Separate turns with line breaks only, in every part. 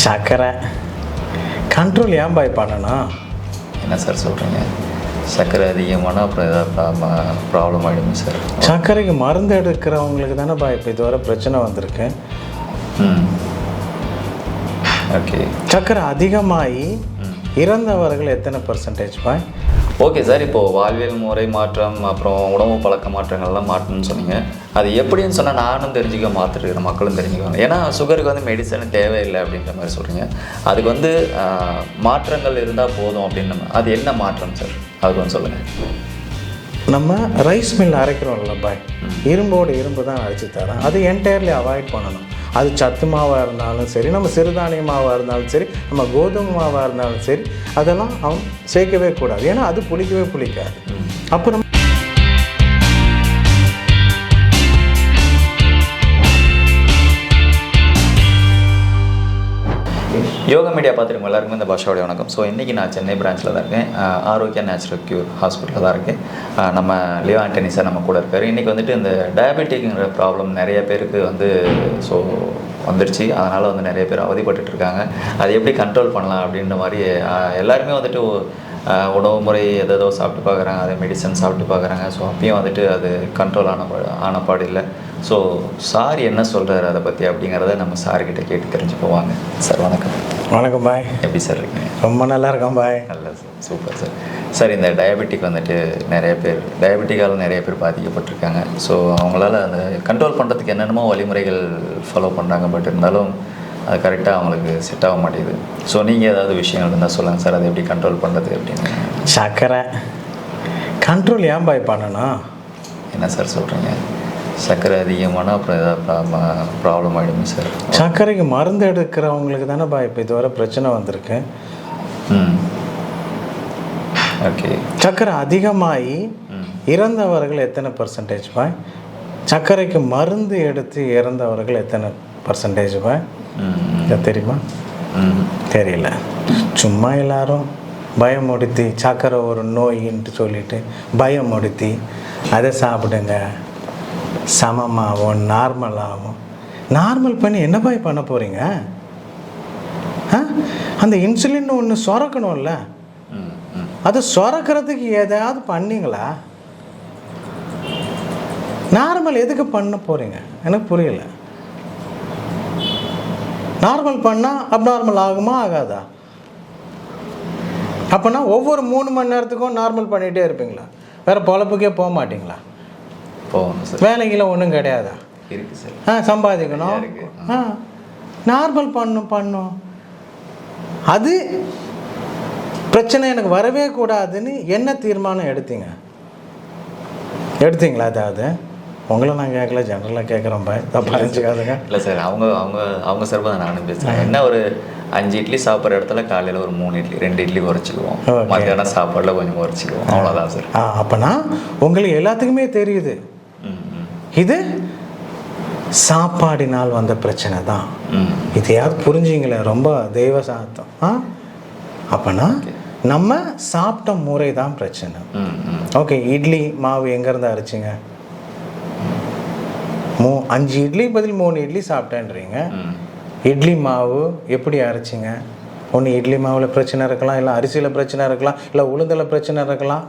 சர்க்கரை கண்ட்ரோல் ஏன் பாய் பண்ணணும்?
என்ன சார் சொல்கிறீங்க சர்க்கரை அதிகமான அப்புறம் ஏதாவது ப்ராப்ளம் ஆகிடுமே சார்
சர்க்கரைக்கு மருந்து எடுக்கிறவங்களுக்கு தானே பாய் இப்போ இதுவரை பிரச்சனை வந்திருக்கு.
ஓகே
சர்க்கரை அதிகமாகி இறந்தவர்கள் எத்தனை பர்சன்டேஜ் பாய்
ஓகே சார் இப்போது வாழ்வியல் முறை மாற்றம் அப்புறம் உணவு பழக்க மாற்றங்கள்லாம் மாற்றணும்னு சொன்னீங்க. அது எப்படின்னு சொன்னால் நானும் தெரிஞ்சுக்க மாற்றிருக்கிறேன் மக்களும் தெரிஞ்சுக்குவாங்க. ஏன்னா சுகருக்கு வந்து மெடிசன் தேவையில்லை அப்படின்ற மாதிரி சொல்கிறீங்க அதுக்கு வந்து மாற்றங்கள் இருந்தால் போதும் அப்படின்னு அது என்ன மாற்றம் சார்? அது கொஞ்சம் சொல்லுங்கள்
நம்ம ரைஸ் மில் அரைக்கிறோம்ல பாய். இரும்போடு இரும்பு தான் அரைச்சி தரோம் அது என்டையர்லி அவாய்ட் பண்ணணும். அது சத்து மாவாக இருந்தாலும் சரி நம்ம சிறுதானிய மாவாக இருந்தாலும் சரி நம்ம கோதுமை மாவாக இருந்தாலும் சரி அதெல்லாம் அவன் சேர்க்கவே கூடாது. ஏன்னா அது புளிக்கவே புளிக்காது. அப்போ நம்ம
யோகா மீடியா பார்த்துருக்கோம் எல்லாருக்குமே இந்த பாஷாவுடைய வணக்கம். ஸோ இன்றைக்கி நான் சென்னை பிரான்ச்சில் தான் இருக்கேன். ஆரோக்கியா நேச்சுரல் க்யூர் ஹாஸ்பிட்டலில் தான் இருக்கேன். நம்ம லியோ ஆண்டனி சார் நம்ம கூட இருக்கார். இன்றைக்கி வந்துட்டு இந்த டயபெட்டிக்ங்கிற ப்ராப்ளம் நிறைய பேருக்கு வந்து ஸோ வந்துடுச்சு அதனால் வந்து நிறைய பேர் அவதிப்பட்டு இருக்காங்க. அதை எப்படி கண்ட்ரோல் பண்ணலாம் அப்படின்ற மாதிரி எல்லாருமே வந்துட்டு உணவு முறை எதோ சாப்பிட்டு பார்க்குறாங்க. அதே மெடிசன் சாப்பிட்டு பார்க்குறாங்க. ஸோ அப்பயும் வந்துட்டு அது கண்ட்ரோல் ஆன பா- பாடு இல்லை. ஸோ சார் என்ன சொல்கிறாரு அதை பற்றி அப்படிங்கிறத நம்ம சார்கிட்ட கேட்டு தெரிஞ்சு போவாங்க சார் வணக்கம்.
வணக்கம் பாய்.
எப்படி சார் இருக்கீங்க?
ரொம்ப நல்லா இருக்கேன் பாய்.
நல்ல சார் சூப்பர் சார் சார் இந்த டயபெட்டிக் வந்துட்டு நிறைய பேர் டயபெட்டிக்கால் நிறைய பேர் பாதிக்கப்பட்டிருக்காங்க. ஸோ அவங்களால அந்த கண்ட்ரோல் பண்ணுறதுக்கு என்னென்னமோ வழிமுறைகள் ஃபாலோ பண்ணுறாங்க பட் இருந்தாலும் அது கரெக்டாக அவங்களுக்கு செட் ஆக மாட்டேங்குது. ஸோ நீங்கள் ஏதாவது விஷயங்கள் இருந்தால் சொல்லுங்கள் சார் அதை எப்படி கண்ட்ரோல் பண்ணுறது அப்படின்னு.
சர்க்கரை கண்ட்ரோல் ஏன் பாய் பண்ணணும்?
என்ன சார் சொல்கிறீங்க சர்க்கரை அதிகமான அப்புறம் ஏதாவது ப்ராப்ளம் ஆகிடுமே சார்.
சர்க்கரைக்கு மருந்து எடுக்கிறவங்களுக்கு தானே பாய் இப்போ இதுவரை பிரச்சனை வந்திருக்கு.
ஓகே
சர்க்கரை அதிகமாகி இறந்தவர்கள் எத்தனை பர்சன்டேஜ் பாய் சர்க்கரைக்கு மருந்து எடுத்து இறந்தவர்கள் எத்தனை பர்சன்டேஜ் பாய் இது தெரியுமா? தெரியல. சும்மா எல்லாரும் பயமுடுத்தி சர்க்கரை ஒரு நோயின்ட்டு சொல்லிட்டு பயமுடுத்தி அதை சாப்பிடுங்க. சமமாகும் நார்மலாகும் நார்மல் பண்ணி என்ன பண்ண போகிறீங்க ஆ? அந்த இன்சுலின் ஒன்று சுரக்கணும்ல. அது சுரக்கிறதுக்கு ஏதாவது பண்ணீங்களா? நார்மல் எதுக்கு பண்ண போகிறீங்க எனக்கு புரியல. நார்மல் பண்ணால் அப்நார்மல் ஆகுமா ஆகாதா? அப்போனா ஒவ்வொரு மூணு மணி நேரத்துக்கும் நார்மல் பண்ணிகிட்டே இருப்பீங்களா? வேறு பொழப்புக்கே போக மாட்டிங்களா?
போகணும் சார்.
வேலைகளை ஒன்றும் கிடையாதா?
இருக்குது சார்.
ஆ சம்பாதிக்கணும். ஆ நார்மல் பண்ணும் பண்ணும் அது பிரச்சனை எனக்கு வரவே கூடாதுன்னு என்ன தீர்மானம் எடுத்தீங்க? எடுத்தீங்களா அதாவது? உங்களை நான் கேட்கல ஜென்ரலாக கேட்குறேன் பாய். நினச்சிக்காதுங்க
இல்லை சார் அவங்க அவங்க அவங்க சார்பாக தான் நானும் பேசுகிறேன் என்ன ஒரு அஞ்சு இட்லி சாப்பிட்ற இடத்துல காலையில் ஒரு மூணு இட்லி ரெண்டு இட்லி குறைச்சிக்குவோம். மத்தியானம் சாப்பாடில் கொஞ்சம் குறைச்சிக்குவோம் அவ்வளோதான் சார்.
ஆ அப்போனா உங்களுக்கு எல்லாத்துக்குமே தெரியுது. இது சாப்பாடினால் வந்த பிரச்சனை தான். இதையாவது புரிஞ்சிங்களே ரொம்ப தெய்வ சாத்தம் ஆ? அப்போனா நம்ம சாப்பிட்ட முறை தான் பிரச்சனை. ஓகே இட்லி மாவு எங்கேருந்து அரைச்சிங்க? மூ அஞ்சு இட்லி பதில் மூணு இட்லி சாப்பிட்டேன்றீங்க. இட்லி மாவு எப்படி அரைச்சிங்க? ஒன்று இட்லி மாவில் பிரச்சனை இருக்கலாம் இல்லை அரிசியில் பிரச்சனை இருக்கலாம் இல்லை உளுந்தில் பிரச்சனை இருக்கலாம்.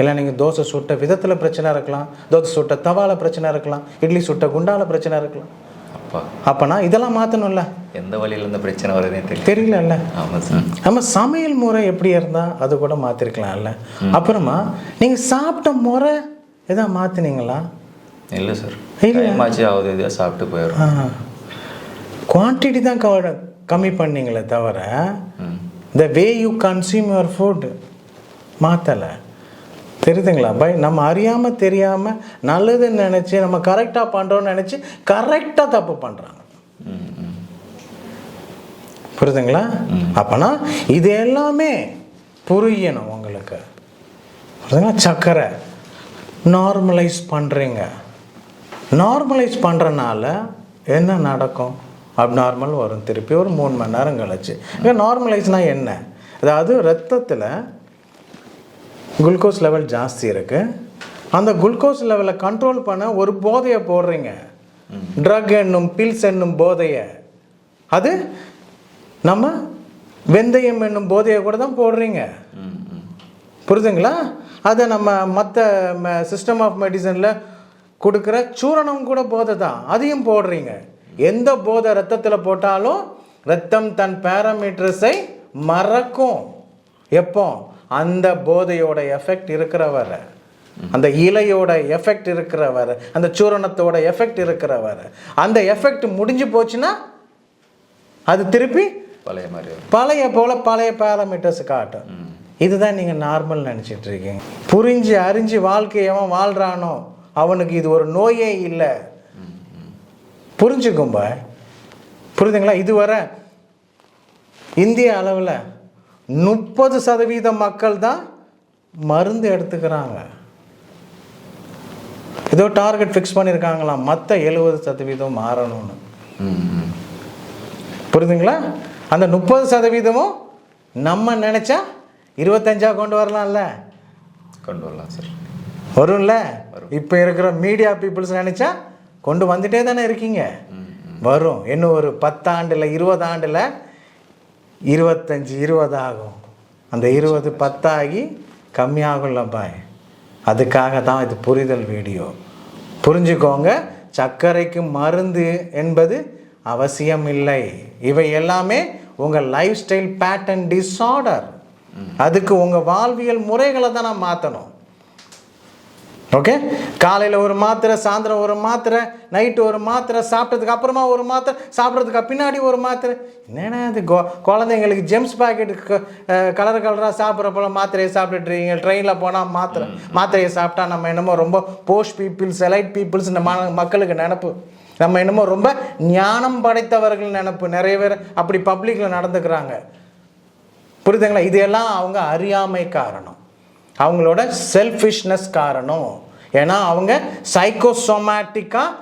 இல்லை நீங்கள் தோசை சுட்ட விதத்தில் பிரச்சனை இருக்கலாம். தோசை சுட்ட தவால பிரச்சனை இருக்கலாம். இட்லி சுட்ட குண்டால பிரச்சனை இருக்கலாம்.
அப்பா.
அப்போனா இதெல்லாம் மாற்றணும்ல
எந்த வழியில இருந்து பிரச்சனை வருதுன்னே தெரியல.
தெரியலல்ல.
ஆமாம் சார்.
நம்ம சமையல் முறை எப்படி இருந்தால் அது கூட மாற்றிருக்கலாம்ல அப்புறமா நீங்கள் சாப்பிட்ட முறை எதாவது மாற்றினீங்களா
இல்லை சார்.
இல்ல.
டைம் ஆச்சு ஆகுது இதாக சாப்பிட்டு போயிடும்
குவான்டிட்டி தான் கவ கம்மி பண்ணீங்களே தவிர the way you consume your food மாற்றலை தெரியுதுங்களா? பை நம்ம அறியாமல் தெரியாமல் நல்லதுன்னு நினச்சி நம்ம கரெக்டாக பண்ணுறோன்னு நினச்சி கரெக்டாக தப்பு பண்ணுறாங்க புரியுதுங்களா? அப்போனா இது எல்லாமே புரியணும் உங்களுக்கு. புரியுதுங்களா? சக்கரை. நார்மலைஸ் பண்ணுறீங்க நார்மலைஸ் பண்ணுறனால என்ன நடக்கும்? அப்நார்மல் வரும். திருப்பி ஒரு மூணு மணி நேரம் கழிச்சு. நார்மலைஸ்னால் என்ன? அதாவது ரத்தத்தில் குளுக்கோஸ் லெவல் ஜாஸ்தி இருக்குது அந்த குளுக்கோஸ் லெவலை கண்ட்ரோல் பண்ண ஒரு போதையை போடுறீங்க. ட்ரக் என்னும் பில்ஸ் என்னும் போதையை. அது நம்ம வெந்தயம் என்னும் போதையை கூட தான் போடுறீங்க. புரிதுங்களா அதை நம்ம மற்ற சிஸ்டம் ஆஃப் மெடிசனில் கொடுக்குற சூரணம் கூட போதை தான். அதையும் போடுறீங்க. எந்த போதை ரத்தத்தில் போட்டாலும் ரத்தம் தன் பேராமீட்டர்ஸை மறக்கும். எப்போ? அந்த போதையோட எஃபெக்ட் இருக்கிற வரை அந்த இலையோட எஃபெக்ட் இருக்கிற வரை அந்த சூரணத்தோட எஃபெக்ட் இருக்கிற வரை அந்த எஃபெக்ட் முடிஞ்சு போச்சுன்னா அது திருப்பி
பழைய மாதிரி
பழைய போல பழைய பேராமீட்டர்ஸ் காட்டும். இதுதான் நீங்கள் நார்மல் நினச்சிட்டு இருக்கீங்க. புரிஞ்சு அறிஞ்சு வாழ்க்கையை எவன் வாழ்கிறானோ அவனுக்கு இது ஒரு நோயே இல்லை. புரிஞ்சுக்கும்பா புரியுதுங்களா இதுவரை இந்திய அளவில் முப்பது சதவீத மக்கள் தான் மருந்து எடுத்துக்கிறாங்க. ஏதோ டார்கெட் ஃபிக்ஸ் பண்ணியிருக்காங்களாம் மற்ற எழுபது சதவீதம் மாறணும்னு. புரியுதுங்களா? அந்த முப்பது சதவீதமும் நம்ம நினச்சா இருபத்தஞ்சா கொண்டு வரலாம்ல.
கொண்டு வரலாம் சார்.
வரும்ல? இப்போ இருக்கிற மீடியா பீப்புள்ஸ் நினச்சா கொண்டு வந்துட்டே தானே இருக்கீங்க. வரும். இன்னும் ஒரு பத்தாண்டில் இருபது ஆண்டில் இருபத்தஞ்சி இருபது ஆகும். அந்த இருபது பத்தாகி கம்மியாகும்ல பாய் அதுக்காக தான் இது புரிதல் வீடியோ. புரிஞ்சுக்கோங்க. சர்க்கரைக்கு மருந்து என்பது அவசியம் இல்லை. இவை எல்லாமே உங்கள் லைஃப் ஸ்டைல் பேட்டர்ன் டிஸார்டர் அதுக்கு உங்கள் வாழ்வியல் முறைகளை தான் நான் மாற்றணும் ஓகே காலையில் ஒரு மாத்திரை சாயந்தரம் ஒரு மாத்திரை நைட்டு ஒரு மாத்திரை சாப்பிட்டதுக்கு அப்புறமா ஒரு மாத்திரை சாப்பிட்றதுக்கு பின்னாடி ஒரு மாத்திரை. என்னென்ன இது? கொ குழந்தைங்களுக்கு ஜெம்ஸ் பாக்கெட் கலர் கலராக சாப்பிட்ற போல மாத்திரையை சாப்பிட்டுட்ருக்கீங்க ட்ரெயினில் போனால் மாத்திரை மாத்திரையை சாப்பிட்டா நம்ம என்னமோ ரொம்ப போஸ்ட் பீப்புள்ஸ் எலைட் பீப்புள்ஸ் இந்த மக்களுக்கு நினப்பு. நம்ம என்னமோ ரொம்ப ஞானம் படைத்தவர்கள் நினப்பு. நிறைய பேர் அப்படி பப்ளிக்கில் நடந்துக்கிறாங்க. புரியுதுங்களா? இதெல்லாம் அவங்க அறியாமை காரணம். அவங்களோட செல்ஃபிஷ்னஸ் காரணம். ஏன்னா அவங்க சைக்கோசோமேட்டிக்காக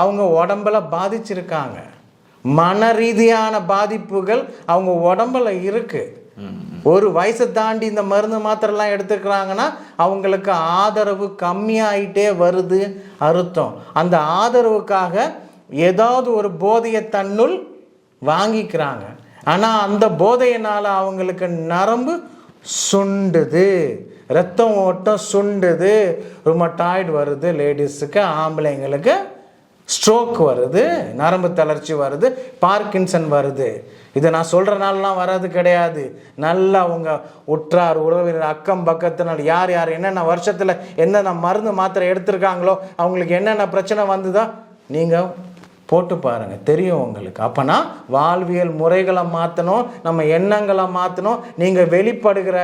அவங்க உடம்புல பாதிச்சிருக்காங்க. மன ரீதியான பாதிப்புகள் அவங்க உடம்புல இருக்கு. ஒரு வயசை தாண்டி இந்த மருந்து மாத்திரைலாம் எடுத்துக்கிறாங்கன்னா அவங்களுக்கு ஆதரவு கம்மியாயிட்டே வருது அர்த்தம். அந்த ஆதரவுக்காக ஏதாவது ஒரு போதையை தன்னுள் வாங்கிக்கிறாங்க. ஆனால் அந்த போதையினால் அவங்களுக்கு நரம்பு சுண்டுது. ரத்தம் ஓட்டம் சுண்டுது. ருமட்டாய்டு வருது லேடிஸுக்கு ஆம்பளைங்களுக்கு ஸ்ட்ரோக் வருது நரம்பு தளர்ச்சி வருது பார்க்கின்சன் வருது. இதை நான் சொல்கிறனாலலாம் வராது கிடையாது. நல்லா அவங்க உற்றார் உறவினர் அக்கம் பக்கத்தினால் யார் யார் என்னென்ன வருஷத்தில் என்னென்ன மருந்து மாத்திரை எடுத்திருக்காங்களோ அவங்களுக்கு என்னென்ன பிரச்சனை வந்ததோ நீங்கள் போட்டு பாருங்கள் தெரியும் உங்களுக்கு. அப்போனா வாழ்வியல் முறைகளை மாற்றணும் நம்ம எண்ணங்களை மாற்றணும் நீங்கள் வெளிப்படுகிற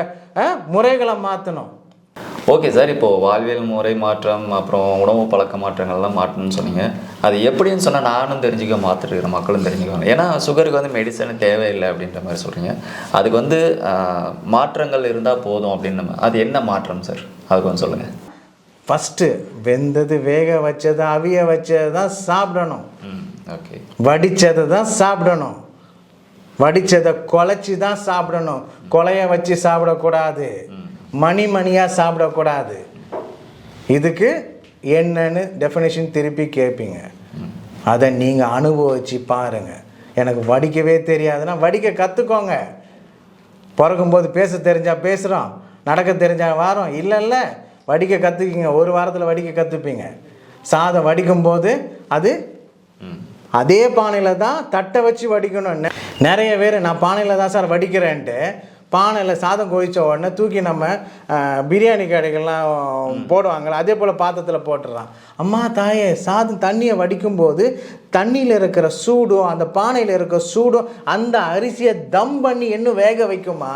முறைகளை மாற்றணும்
ஓகே சார் இப்போது வாழ்வியல் முறை மாற்றம் அப்புறம் உணவு பழக்க மாற்றங்கள்லாம் மாற்றணும்னு சொன்னீங்க. அது எப்படின்னு சொன்னால் நானும் தெரிஞ்சுக்க மாற்றிருக்கிறேன் மக்களும் தெரிஞ்சுக்குவாங்க. ஏன்னா சுகருக்கு வந்து மெடிசன் தேவையில்லை அப்படின்ற மாதிரி சொல்கிறீங்க அதுக்கு வந்து மாற்றங்கள் இருந்தால் போதும் அப்படின்னு நம்ம- அது என்ன மாற்றம் சார்? அது கொஞ்சம் சொல்லுங்கள்
ஃபஸ்ட்டு வெந்தது வேக வச்சது அவிய வச்சது தான் சாப்பிடணும்.
ஓகே
வடித்ததை தான் சாப்பிடணும். வடித்ததை குழச்சி தான் சாப்பிடணும். கொலைய வச்சு சாப்பிடக்கூடாது. மணி மணியாக சாப்பிடக்கூடாது. இதுக்கு என்னன்னு டெஃபினேஷன் திருப்பி கேட்பீங்க. அதை நீங்கள் அனுபவிச்சு பாருங்கள் எனக்கு வடிக்கவே தெரியாதுன்னா வடிக்க கற்றுக்கோங்க பிறக்கும்போது பேச தெரிஞ்சா பேசுகிறோம் நடக்க தெரிஞ்சா வாரோம். இல்லை இல்லை வடிக்க கற்றுக்கிங்க ஒரு வாரத்தில் வடிக்க கற்றுப்பீங்க சாதம் வடிக்கும்போது அது அதே பானையில் தான் தட்டை வச்சு வடிக்கணும். நெ- நிறைய பேர் நான் பானையில் தான் சார் வடிக்கிறேன்ட்டு பானையில் சாதம் கொதிச்ச உடனே தூக்கி நம்ம பிரியாணி கடைகள்லாம் போடுவாங்கள்ல அதே போல் பாத்திரத்தில் போட்டுடுறான் அம்மா தாயே சாதம் தண்ணியை வடிக்கும்போது தண்ணியில் இருக்கிற சூடும் அந்த பானையில் இருக்கிற சூடும் அந்த அரிசியை தம் பண்ணி இன்னும் வேக வைக்குமா?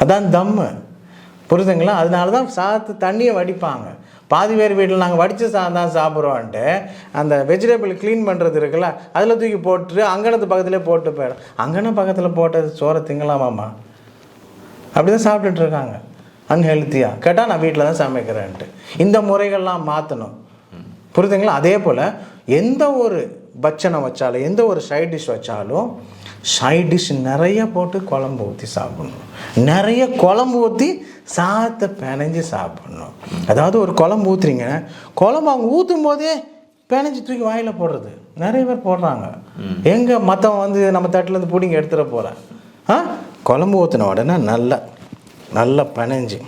அதான் தம்மு. புரிதுங்களா? அதனால தான் சாத்து தண்ணியை வடிப்பாங்க. பாதி பேர் வீட்டில் நாங்கள் வடித்த சாதம் தான் சாப்பிட்றோன்ட்டு அந்த வெஜிடபிள் க்ளீன் பண்ணுறது இருக்குல்ல அதில் தூக்கி போட்டு அங்கனத்து பக்கத்துலேயே போட்டு போயிடும். அங்கன பக்கத்தில் போட்டது சோறை திங்கலாமாம்மா? அப்படி தான் சாப்பிட்டுட்டு இருக்காங்க. அன்ஹெல்த்தியாக கேட்டால் நான் வீட்டில் தான் சமைக்கிறேன்ட்டு. இந்த முறைகள்லாம் மாற்றணும் புரிதுங்களா? அதே போல் எந்த ஒரு பட்சணம் வச்சாலும் எந்த ஒரு சைட் டிஷ் வச்சாலும் சைட் டிஷ் நிறைய போட்டு குழம்பு ஊற்றி சாப்பிடணும். நிறைய குழம்பு ஊற்றி சாதத்தை பிணைஞ்சு சாப்பிடணும். அதாவது ஒரு குழம்பு ஊற்றுறீங்க குழம்பு அவங்க ஊற்றும் போதே பிணைஞ்சு தூக்கி வாயில் போடுறது. நிறைய பேர் போடுறாங்க. எங்கே மற்றவன் வந்து நம்ம தட்டிலேருந்து பிடிங்க எடுத்துட போகிறேன் ஆ? குழம்பு ஊற்றின உடனே நல்லா நல்லா பனைஞ்சு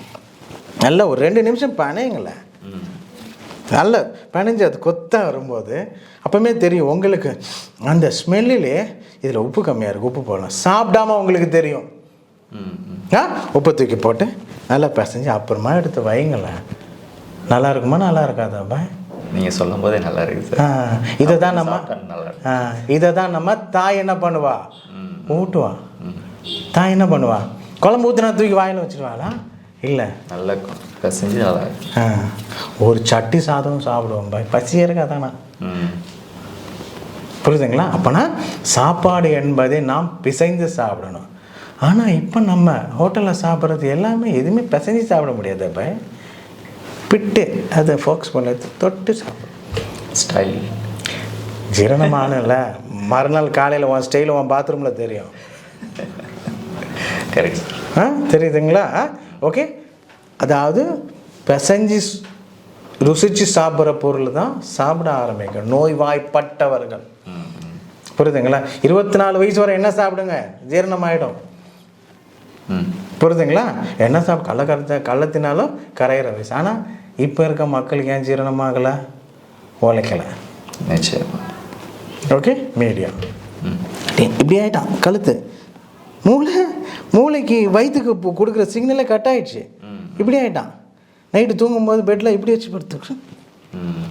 நல்லா ஒரு ரெண்டு நிமிஷம் பனைங்களேன்
ம்
நல்ல பனைஞ்சு அது கொத்தா வரும்போது அப்போமே தெரியும் உங்களுக்கு அந்த ஸ்மெல்லிலே இதில் உப்பு கம்மியாக இருக்குது உப்பு போடலாம். சாப்பிடாம உங்களுக்கு தெரியும். ஆ? உப்பு தூக்கி போட்டு நல்லா பிசைஞ்சு அப்புறமா எடுத்து வைங்களேன். நல்லா இருக்குமா நல்லா இருக்காதாப்பா?
நீங்கள் சொல்லும் போதே நல்லா இருக்குது
இதை தான் நம்ம இதை தான் நம்ம தாய் என்ன பண்ணுவா? ஊட்டுவா. தாய் என்ன பண்ணுவா? குழம்பு ஊற்றினா தூக்கி வாயில் வச்சிருவாளா? இல்லை.
நல்லா பிசைஞ்சு நல்லா
ஒரு சட்டி சாதம் சாப்பிடுவோம். பாய் பசியே இருக்காதானா புரியுதுங்களா? அப்போனா சாப்பாடு என்பதை நாம் பிசைந்து சாப்பிடணும். ஆனால் இப்போ நம்ம ஹோட்டலில் சாப்பிட்றது எல்லாமே எதுவுமே பிசைஞ்சு சாப்பிட முடியாது. அப்போ பிட்டு அதை ஃபோக்கஸ் பண்ணி தொட்டு சாப்பிடும்
ஸ்டைல்
ஜீரணமானல மறுநாள் காலையில் உன் ஸ்டைல் உன் பாத்ரூமில் தெரியும்.
கரெக்ட்
ஆ தெரியுதுங்களா? ஓகே அதாவது பிசைஞ்சு ருசிச்சு சாப்பிட்ற பொருள் தான் சாப்பிட ஆரம்பிக்கும். நோய்வாய்ப்பட்டவர்கள். புரியுதுங்களா? இருபத்தி நாலு வயசு வரை என்ன சாப்பிடுங்க? ஜீரணமாயிடும்.
ம்.
புரியுதுங்களா? என்ன சாப்பிட கள்ள கரைச்ச கள்ளத்தினாலும் கரையிற வயசு. ஆனால் இப்போ இருக்க மக்களுக்கு ஏன் ஜீரணமாகலை? உழைக்கலை.
நிச்சயமா.
ஓகே மீடியா இப்படி ஆயிட்டான். கழுத்து. மூளை. மூளைக்கு வயிற்றுக்கு கொடுக்குற சிக்னலே கட் ஆயிடுச்சு. இப்படி ஆயிட்டான். நைட்டு தூங்கும்போது பெட்டில் இப்படி வச்சு படுத்து
ம்.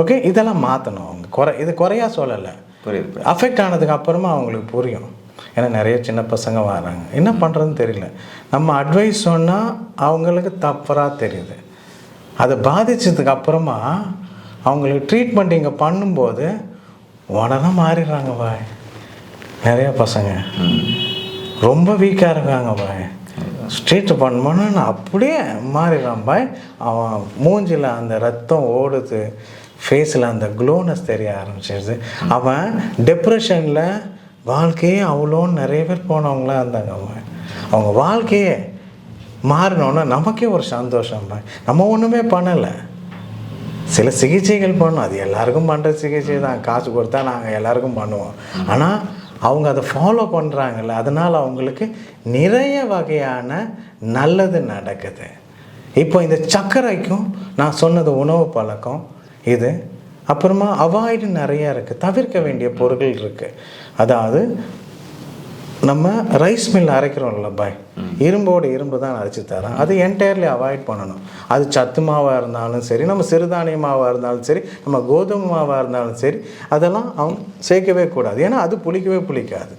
ஓகே இதெல்லாம் மாற்றணும் அவங்க குறை இது குறையா சொல்லலை.
புரியுது.
அஃபெக்ட் ஆனதுக்கு அப்புறமா அவங்களுக்கு புரியும். ஏன்னா நிறைய சின்ன பசங்க வராங்க. என்ன பண்ணுறதுன்னு தெரியல. நம்ம அட்வைஸ் சொன்னால் அவங்களுக்கு தப்பராக தெரியுது. அதை பாதிச்சதுக்கு அப்புறமா அவங்களுக்கு ட்ரீட்மெண்ட் இங்கே பண்ணும்போது உடனே மாறிடுறாங்க பாய். நிறையா பசங்க. ரொம்ப வீக்காக இருக்காங்க பாய். ஸ்ட்ரீட் பண்ணோன்னு அப்படியே மாறிடுறான் பாய். அவன் மூஞ்சில் அந்த ரத்தம் ஓடுது. ஃபேஸில் அந்த க்ளோனஸ் தெரிய ஆரம்பிச்சிடுது அவன் டெப்ரெஷனில் வாழ்க்கையே அவ்வளோன்னு நிறைய பேர் போனவங்களாம் இருந்தாங்க அவன் அவங்க வாழ்க்கையே மாறினோன்னா நமக்கே ஒரு சந்தோஷம் பாய். நம்ம ஒன்றுமே பண்ணலை. சில சிகிச்சைகள் பண்ணோம். அது எல்லாருக்கும் பண்ணுற சிகிச்சை தான். காசு கொடுத்தா நாங்கள் எல்லாருக்கும் பண்ணுவோம். ஆனால் அவங்க அதை ஃபாலோ பண்ணுறாங்கல்ல அதனால் அவங்களுக்கு நிறைய வகையான நல்லது நடக்குது. இப்போ இந்த சர்க்கரைக்கும் நான் சொன்னது உணவு பழக்கம் இது. அப்புறமா அவாய்டு நிறைய இருக்குது தவிர்க்க வேண்டிய பொருட்கள் இருக்குது அதாவது நம்ம ரைஸ் மில் அரைக்கிறோம்ல பாய். இரும்போடு இரும்பு தான் அரைச்சி தரோம் அது என்டையர்லி அவாய்ட் பண்ணணும். அது சத்து மாவாக இருந்தாலும் சரி நம்ம சிறுதானிய மாவாக இருந்தாலும் சரி நம்ம கோதுமை மாவாக இருந்தாலும் சரி அதெல்லாம் அவங்க சேர்க்கவே கூடாது. ஏன்னா அது புளிக்கவே புளிக்காது.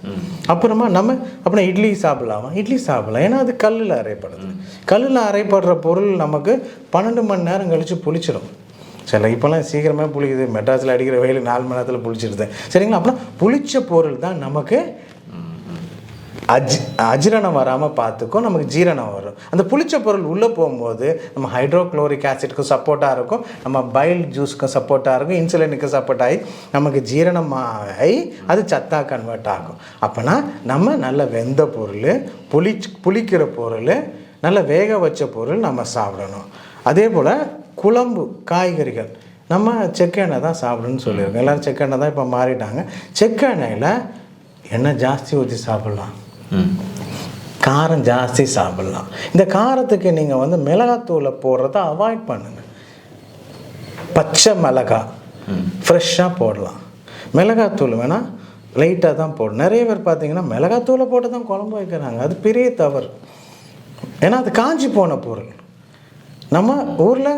அப்புறமா நம்ம அப்புறம் இட்லி சாப்பிடலாமா? இட்லி சாப்பிடலாம். ஏன்னா அது கல்லில் அரைப்படுது. கல்லில் அரைப்படுற பொருள் நமக்கு பன்னெண்டு மணி நேரம் கழித்து புளிச்சிடும் சில இப்போல்லாம் சீக்கிரமே புளிக்குது. மெட்ராஸில் அடிக்கிற வெயில் நாலு மணி நேரத்தில் புளிச்சிடுது சரிங்களா? அப்புறம் புளிச்ச பொருள் தான் நமக்கு அஜ் அஜீரணம் வராமல் பார்த்துக்கும் நமக்கு ஜீரணம் வரும். அந்த புளிச்ச பொருள் உள்ளே போகும்போது நம்ம ஹைட்ரோக்ளோரிக் ஆசிட்க்கு சப்போர்ட்டாக இருக்கும். நம்ம பைல் ஜூஸ்க்கு சப்போர்ட்டாக இருக்கும். இன்சுலினுக்கு சப்போர்ட் ஆகி நமக்கு ஜீரணம் ஆகி அது சத்தாக கன்வெர்ட் ஆகும். அப்போனா நம்ம நல்ல வெந்த பொருள் புளி புளிக்கிற பொருள் நல்ல வேக வச்ச பொருள் நம்ம சாப்பிடணும். அதே போல் குழம்பு காய்கறிகள். நம்ம செக்கெண்ணெய் தான் சாப்பிடணும்னு சொல்லியிருக்கோம். எல்லோரும் செக்கெண்ணெய் தான் இப்போ மாறிட்டாங்க. செக்கெண்ணெயில் எண்ணெய் ஜாஸ்தி ஊற்றி சாப்பிட்லாம். காரம் ஜாஸ்தி சாப்பிட்லாம். இந்த காரத்துக்கு நீங்கள் வந்து மிளகாத்தூளை போடுறத அவாய்ட் பண்ணுங்க. பச்சை மிளகாய் ஃப்ரெஷ்ஷாக போடலாம். மிளகாத்தூள் வேணால் லைட்டாக தான் போடணும். நிறைய பேர் பார்த்தீங்கன்னா மிளகாத்தூளை போட்டு தான் குழம்பு வைக்கிறாங்க. அது பெரிய தவறு. ஏன்னா அது காஞ்சி போன பொருள். நம்ம ஊரில்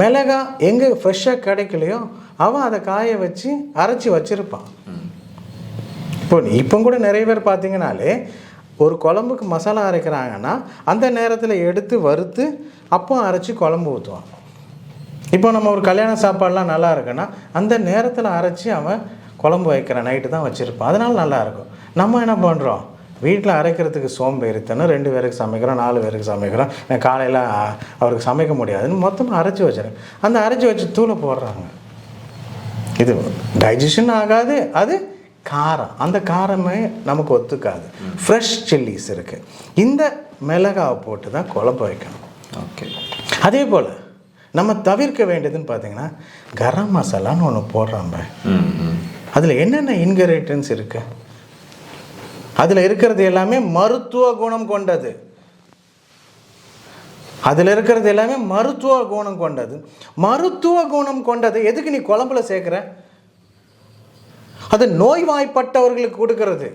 மிளகா எங்கே ஃப்ரெஷ்ஷாக கிடைக்கலையோ அவன் அதை காய வச்சு அரைச்சி வச்சுருப்பான். இப்போ இப்போ கூட நிறைய பேர் பார்த்தீங்கனாலே ஒரு குழம்புக்கு மசாலா அரைக்கிறாங்கன்னா அந்த நேரத்தில் எடுத்து வறுத்து அப்போ அரைச்சி குழம்பு ஊற்றுவான் இப்போ நம்ம ஒரு கல்யாண சாப்பாடெலாம் நல்லா இருக்குன்னா அந்த நேரத்தில் அரைச்சி அவன் குழம்பு வைக்கிற நைட்டு தான் வச்சுருப்பான். அதனால் நல்லா இருக்கும். நம்ம என்ன பண்ணுறோம் வீட்டில் அரைக்கிறதுக்கு சோம்பேறித்தனம் ரெண்டு பேருக்கு சமைக்கிறோம் நாலு பேருக்கு சமைக்கிறோம். காலையில் அவருக்கு சமைக்க முடியாதுன்னு மொத்தமாக அரைச்சி வச்சிருக்கேன் அந்த அரைச்சி வச்சு தூளை போடுறாங்க. இது டைஜஷன் ஆகாது. அது காரம். அந்த காரமே நமக்கு ஒத்துக்காது. ஃப்ரெஷ் சில்லிஸ் இருக்குது இந்த மிளகாவை போட்டு தான் குழம்பு வைக்கணும்.
ஓகே
அதே போல் நம்ம தவிர்க்க வேண்டியதுன்னு பார்த்தீங்கன்னா கரம் மசாலான்னு ஒன்று
ம்
அதில் என்னென்ன இன்கிரீடியன்ஸ் இருக்கு? அதில் இருக்கிறது எல்லாமே மருத்துவ குணம் கொண்டது. அதில் இருக்கிறது எல்லாமே மருத்துவ குணம் கொண்டது. மருத்துவ குணம் கொண்டது. எதுக்கு நீ குழம்புல சேர்க்குற? அது நோய்வாய்ப்பட்டவர்களுக்கு கொடுக்கறது.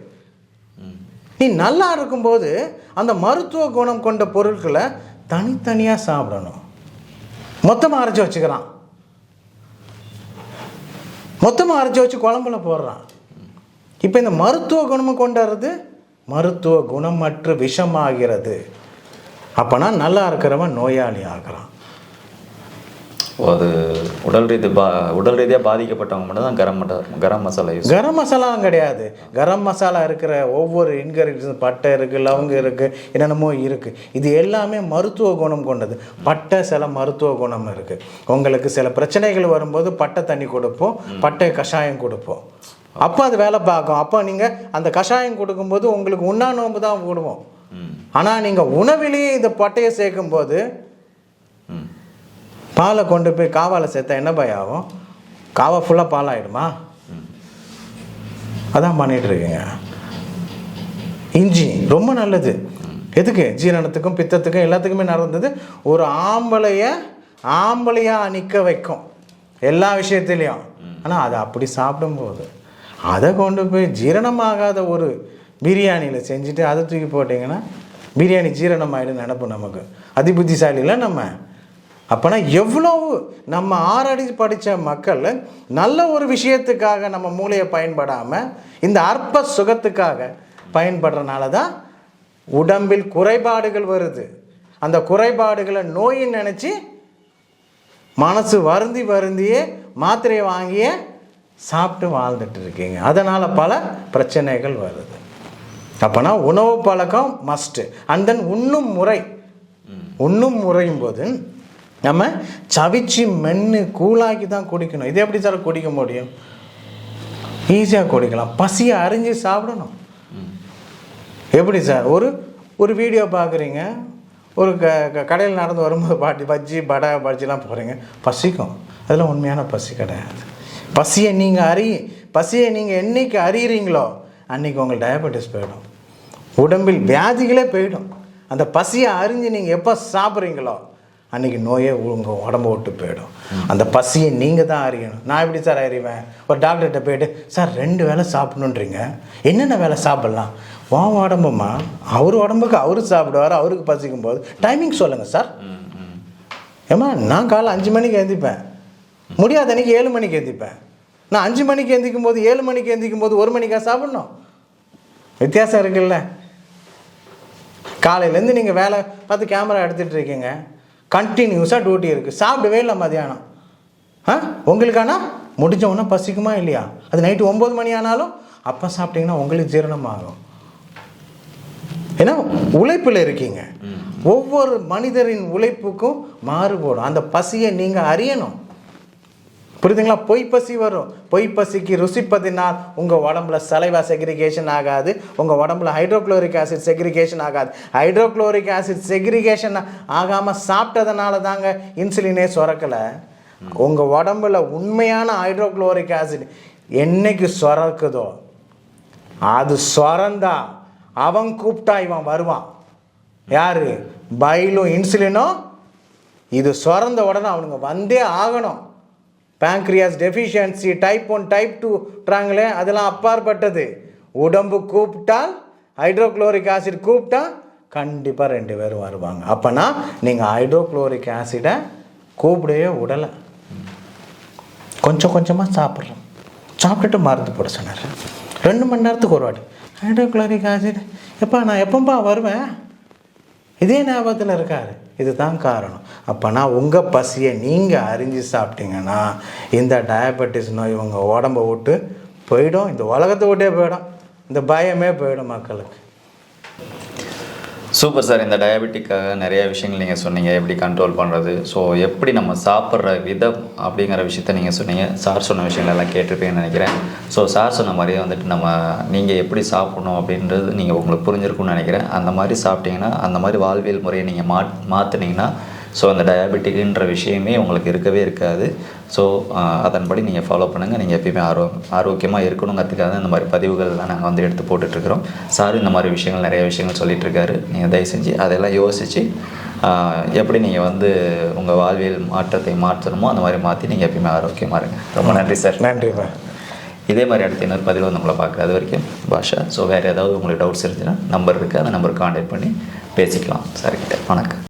நீ நல்லா இருக்கும்போது அந்த மருத்துவ குணம் கொண்ட பொருட்களை தனித்தனியாக சாப்பிடணும். மொத்தமாக அரைச்சி வச்சுக்கிறான். மொத்தமாக அரைச்சி வச்சு குழம்புல போடுறான். இப்போ இந்த மருத்துவ குணம் கொண்டாடுறது மருத்துவ குணமற்று விஷமாகிறது. அப்போனா நல்லா இருக்கிறவன் நோயாளி ஆகிறான்.
அது உடல் ரீதி பா உடல் ரீதியாக பாதிக்கப்பட்டவங்க மட்டும் தான் கரம் மட்ட கரம் மசாலா யூஸ்
கரம் மசாலாவும் கிடையாது. கரம் மசாலா இருக்கிற ஒவ்வொரு இன்கிரீடியன்ஸ் பட்டை இருக்குது லவங்க இருக்குது என்னென்னமோ இருக்குது இது எல்லாமே மருத்துவ குணம் கொண்டது. பட்டை சில மருத்துவ குணம் இருக்குது உங்களுக்கு சில பிரச்சனைகள் வரும்போது பட்டை தண்ணி கொடுப்போம் பட்டை கஷாயம் கொடுப்போம். அப்போ அது வேலை பார்க்கும். அப்போ நீங்கள் அந்த கஷாயம் கொடுக்கும்போது உங்களுக்கு உண்ணா நோம்பு தான் கொடுவோம் ஆனால் நீங்கள் உணவிலேயே இந்த பட்டையை சேர்க்கும்போது பாலை கொண்டு போய் காவால சேர்த்தா என்ன பயம் ஆகும்? காவா ஃபுல்லாக பாலாயிடுமா? அதான் பண்ணிகிட்ருக்கீங்க இருக்கீங்க. இஞ்சி ரொம்ப நல்லது. எதுக்கு? ஜீரணத்துக்கும் பித்தத்துக்கும் எல்லாத்துக்குமே நடந்தது. ஒரு ஆம்பளைய ஆம்பளையாக நிற்க வைக்கும். எல்லா விஷயத்துலேயும். ஆனால் அதை அப்படி சாப்பிடும்போது அதை கொண்டு போய் ஜீரணமாகாத ஒரு பிரியாணியில் செஞ்சுட்டு அதை தூக்கி போட்டிங்கன்னா பிரியாணி ஜீரணம் ஆகிடும் நினப்பு நமக்கு. அதிபுத்திசாலியில் நம்ம அப்போனா எவ்வளவு நம்ம ஆறடி படித்த மக்கள் நல்ல ஒரு விஷயத்துக்காக நம்ம மூளையை பயன்படாமல் இந்த அற்ப சுகத்துக்காக பயன்படுறனால தான் உடம்பில் குறைபாடுகள் வருது. அந்த குறைபாடுகளை நோயின்னு நினச்சி மனசு வருந்தி வருந்தியே மாத்திரையை வாங்கியே சாப்பிட்டு வாழ்ந்துட்டு இருக்கீங்க. அதனால் பல பிரச்சனைகள் வருது. அப்போனா உணவு பழக்கம் மஸ்ட்டு அண்ட் தென் உண்ணும் முறை. உண்ணும் முறையும் போது நம்ம சவிச்சு மென்று கூழாக்கி தான் குடிக்கணும். இது எப்படி சார் குடிக்க முடியும்? ஈஸியாக குடிக்கலாம். பசியை அறிஞ்சு சாப்பிடணும். எப்படி சார் ஒரு ஒரு வீடியோ பார்க்குறீங்க. ஒரு க க- கடையில் நடந்து வரும்போது பாட்டி பஜ்ஜி படை பஜ்ஜிலாம் போகிறீங்க பசிக்கும். அதெல்லாம் உண்மையான பசி கிடையாது. பசியை நீங்கள் அறி பசியை நீங்கள் என்றைக்கு அறியிறீங்களோ அன்றைக்கி உங்களுக்கு டயபெட்டிஸ் போயிடும். உடம்பில் வியாதிகளே போயிடும். அந்த பசியை அறிஞ்சு நீங்கள் எப்போ சாப்பிட்றீங்களோ அன்றைக்கி நோயே உங்கள் உடம்ப விட்டு போயிடும். அந்த பசியை நீங்கள் தான் அறியணும். நான் எப்படி சார் அறிவேன்? ஒரு டாக்டர்கிட்ட போயிட்டு சார் ரெண்டு வேலை சாப்பிடணுன்றீங்க. என்னென்ன வேலை சாப்பிட்லாம்? உன் உடம்புமா அவர் உடம்புக்கு அவர் சாப்பிடுவார் அவருக்கு பசிக்கும் போது டைமிங் சொல்லுங்கள் சார். ஏம்மா நான் காலை அஞ்சு மணிக்கு எழுந்திப்பேன் முடியாத அன்றைக்கி ஏழு மணிக்கு எழுந்திப்பேன் நான் அஞ்சு மணிக்கு எந்திக்கும் போது ஏழு மணிக்கு எந்திக்கும் போது ஒரு மணிக்கா சாப்பிட்ணும்? வித்தியாசம் இருக்குல்ல. காலையிலேருந்து நீங்கள் வேலை பார்த்து கேமரா எடுத்துகிட்டு இருக்கீங்க. கண்டினியூஸாக டியூட்டி இருக்குது சாப்பிடவே இல்லை மதியானம் ஆ? உங்களுக்கானா? முடிஞ்ச உடனே பசிக்குமா இல்லையா? அது நைட்டு ஒம்பது மணி ஆனாலும் அப்போ சாப்பிட்டீங்கன்னா உங்களுக்கு ஜீரணமாகும். ஏன்னா உழைப்பில் இருக்கீங்க. ஒவ்வொரு மனிதரின் உழைப்புக்கும் மாறுபடும். அந்த பசியை நீங்கள் அறியணும். புரியுதுங்களா? பொய் பசி வரும். பொய் பசிக்கு ருசிப்பதினால் உங்கள் உடம்புல சலைவா செக்ரிகேஷன் ஆகாது. உங்கள் உடம்புல ஹைட்ரோக்ளோரிக் ஆசிட் செக்ரிகேஷன் ஆகாது. ஹைட்ரோக்ளோரிக் ஆசிட் செக்ரிகேஷன் ஆகாமல் சாப்பிட்டதுனால தாங்க இன்சுலினே சுரக்கலை. உங்கள் உடம்புல உண்மையான ஹைட்ரோக்ளோரிக் ஆசிட் என்னைக்கு சுரக்குதோ அது சுரந்தா அவன் கூப்பிட்டா இவன் வருவான். யார்? பைலும் இன்சுலினும் இது சுரந்த உடனே அவனுங்க வந்தே ஆகணும். Pancreas deficiency type one type டூன்றாங்களே அதெல்லாம் அப்பாற்பட்டது. உடம்பு கூப்பிட்டால் ஹைட்ரோக்ளோரிக் ஆசிட் கூப்பிட்டா கண்டிப்பாக ரெண்டு பேரும் வருவாங்க. அப்போனா நீங்கள் ஹைட்ரோக்ளோரிக் ஆசிடை கூப்பிடவே விடலை கொஞ்சம் கொஞ்சமாக சாப்பிட்றோம் சாப்பிட்டுட்டு மருந்து போட சொன்னார். ரெண்டு மணி நேரத்துக்கு ஒரு வாட்டி. ஹைட்ரோக்ளோரிக் ஆசிட் எப்பா நான் எப்பப்பா வருவேன்? இதே ஞாபகத்தில் இருக்காரு. இதுதான் காரணம். அப்போனா உங்கள் பசியை நீங்கள் அறிஞ்சு சாப்பிட்டீங்கன்னா இந்த டயபெட்டிஸ் நோய் உங்கள் உடம்ப விட்டு போயிடும். இந்த உலகத்தை விட்டே போயிடும். இந்த பயமே போயிடும் மக்களுக்கு.
சூப்பர் சார் இந்த டயபெட்டிக்காக நிறைய விஷயங்கள் நீங்கள் சொன்னீங்க. எப்படி கண்ட்ரோல் பண்ணுறது ஸோ எப்படி நம்ம சாப்பிட்ற விதம் அப்படிங்கிற விஷயத்த நீங்கள் சொன்னீங்க. சார் சொன்ன விஷயங்களெல்லாம் கேட்டிருப்பீங்கன்னு நினைக்கிறேன். ஸோ சார் சொன்ன மாதிரியே வந்துட்டு நம்ம நீங்கள் எப்படி சாப்பிடணும் அப்படின்றது நீங்கள் உங்களுக்கு புரிஞ்சிருக்கும்னு நினைக்கிறேன். அந்த மாதிரி சாப்பிட்டீங்கன்னா அந்த மாதிரி வாழ்வியல் முறையை நீங்கள் மா மாற்றினீங்கன்னா ஸோ அந்த டயபெட்டிக்ன்ற விஷயமே உங்களுக்கு இருக்கவே இருக்காது. ஸோ அதன்படி நீங்கள் ஃபாலோ பண்ணுங்கள் நீங்கள் எப்பயுமே ஆரோ ஆரோக்கியமாக இருக்கணுங்கிறதுக்காக இந்த மாதிரி பதிவுகள்லாம் நாங்கள் வந்து எடுத்து போட்டுட்ருக்குறோம். சார் இந்த மாதிரி விஷயங்கள் நிறைய விஷயங்கள் சொல்லிட்டு இருக்காரு நீங்கள் தயவு செஞ்சு அதெல்லாம் யோசித்து எப்படி நீங்கள் வந்து உங்கள் வாழ்வியல் மாற்றத்தை மாற்றணுமோ அந்த மாதிரி மாற்றி நீங்கள் எப்பயுமே ஆரோக்கியமாக இருங்க. ரொம்ப நன்றி சார்
நன்றி
இதே மாதிரி அடுத்த இன்னொரு பதிவில் வந்து உங்களை பார்க்குறது அது வரைக்கும் பாஷா. ஸோ வேறு ஏதாவது உங்களுக்கு டவுட்ஸ் இருந்துச்சுன்னா நம்பர் இருக்குது அந்த நம்பருக்கு காண்டாக்ட் பண்ணி பேசிக்கலாம் சார் கிட்ட. வணக்கம்.